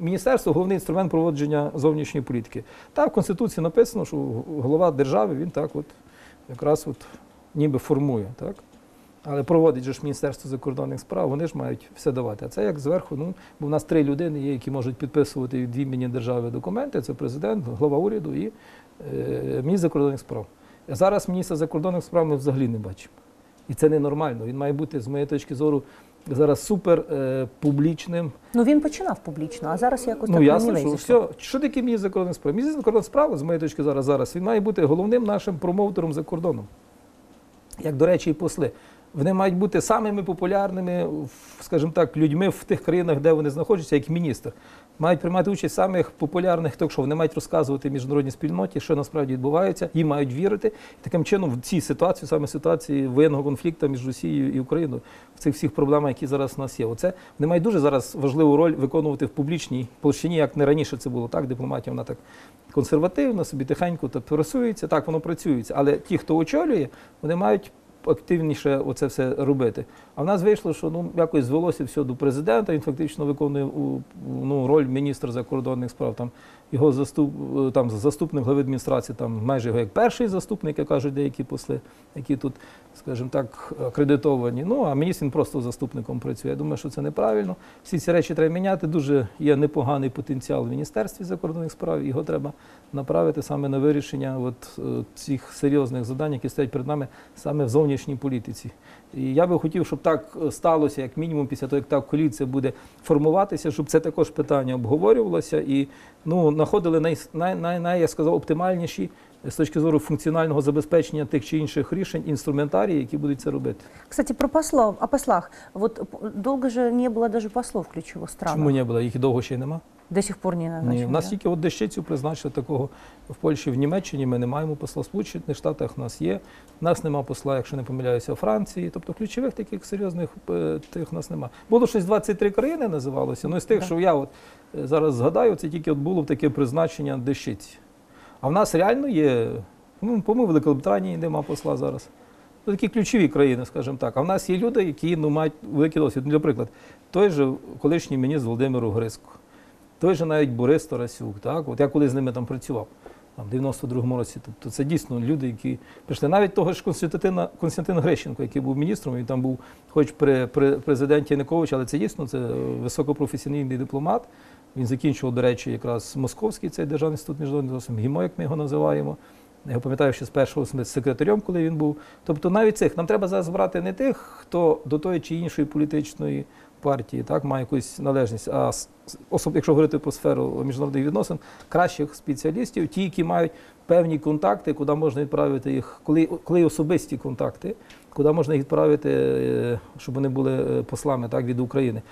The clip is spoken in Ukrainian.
міністерство головний інструмент проводження зовнішньої політики. Так, в Конституції написано, що голова держави він так от якраз от ніби формує. Так? Але проводить же ж Міністерство закордонних справ, вони ж мають все давати. А це як зверху, ну, бо в нас три людини є, які можуть підписувати від імені держави документи. Це президент, глава уряду і е, міністр закордонних справ. А зараз міністра закордонних справ ми взагалі не бачимо. І це ненормально. Він має бути, з моєї точки зору, зараз супер е, публічним. Ну він починав публічно, а зараз якось Ну, так ясно, що все. Що таке міністр закордонних справ? Міністр закордонних справ, з моєї точки зараз, зараз, він має бути головним нашим промоутером за кордоном. Як, до речі, і посли. Вони мають бути самими популярними, скажімо так, людьми в тих країнах, де вони знаходяться, як міністр. Мають приймати участь самих популярних ток-шоу. Вони мають розказувати міжнародній спільноті, що насправді відбувається, їм мають вірити. І таким чином, в цій ситуації, саме ситуації воєнного конфлікту між Росією і Україною, в цих всіх проблемах, які зараз у нас є. Оце вони мають дуже зараз важливу роль виконувати в публічній площині, як не раніше це було. Так, дипломатія вона так консервативна, собі тихенько так просується, так воно працюється. Але ті, хто очолює, вони мають активніше оце все робити. А в нас вийшло, що ну якось звелося все до президента. Він фактично виконує ну, роль міністра закордонних справ. Там його заступ, там заступник глави адміністрації, там майже його як перший заступник, як кажуть деякі посли, які тут, скажімо так, акредитовані. Ну а міністр він просто заступником працює. Я думаю, що це неправильно. Всі ці речі треба міняти. Дуже є непоганий потенціал в міністерстві закордонних справ. Його треба направити саме на вирішення от, е, цих серйозних завдань, які стоять перед нами саме в зовнішній політиці. І я би хотів, щоб так е, сталося, як мінімум, після того, як та коаліція буде формуватися, щоб це також питання обговорювалося і ну, знаходили най, най, най, най, я сказав, оптимальніші з точки зору функціонального забезпечення тих чи інших рішень, інструментарії, які будуть це робити. Кстати, про послов, о послах. Вот долго же не было даже послов в ключевых странах. Чому не було? Їх довго ще й нема. До сих пор не назначено. Ні, в нас тільки от дещицю призначили такого в Польщі, в Німеччині. Ми не маємо посла в Сполучених Штатах. У нас є. У нас нема посла, якщо не помиляюся, у Франції. Тобто ключових таких серйозних е, тих у нас нема. Було щось 23 країни називалося. Ну з тих, Да. що я от е, зараз згадаю, це тільки от було таке призначення дещиці. А в нас реально є. Ну, по-моєму, в Великобританії нема посла зараз. Ну, такі ключові країни, скажімо так. А в нас є люди, які ну, мають великий досвід. Ну, Наприклад, той же колишній міністр Володимир Гриско. Той же навіть Борис Тарасюк, так? От я коли з ними там працював, там, в 92-му році, тобто це дійсно люди, які прийшли. Навіть того ж Константина, Константин Грищенко, який був міністром, він там був хоч при, при президенті Януковича, але це дійсно це високопрофесійний дипломат. Він закінчував, до речі, якраз Московський цей державний інститут міжнародних відносин, ГІМО, як ми його називаємо. Я пам'ятаю ще з першого секретарем, коли він був. Тобто навіть цих нам треба зараз брати не тих, хто до тої чи іншої політичної партії так, має якусь належність, а особ, якщо говорити про сферу міжнародних відносин, кращих спеціалістів, ті, які мають певні контакти, куди можна відправити їх, коли, коли особисті контакти, куди можна їх відправити, е, щоб вони були е, послами так, від України.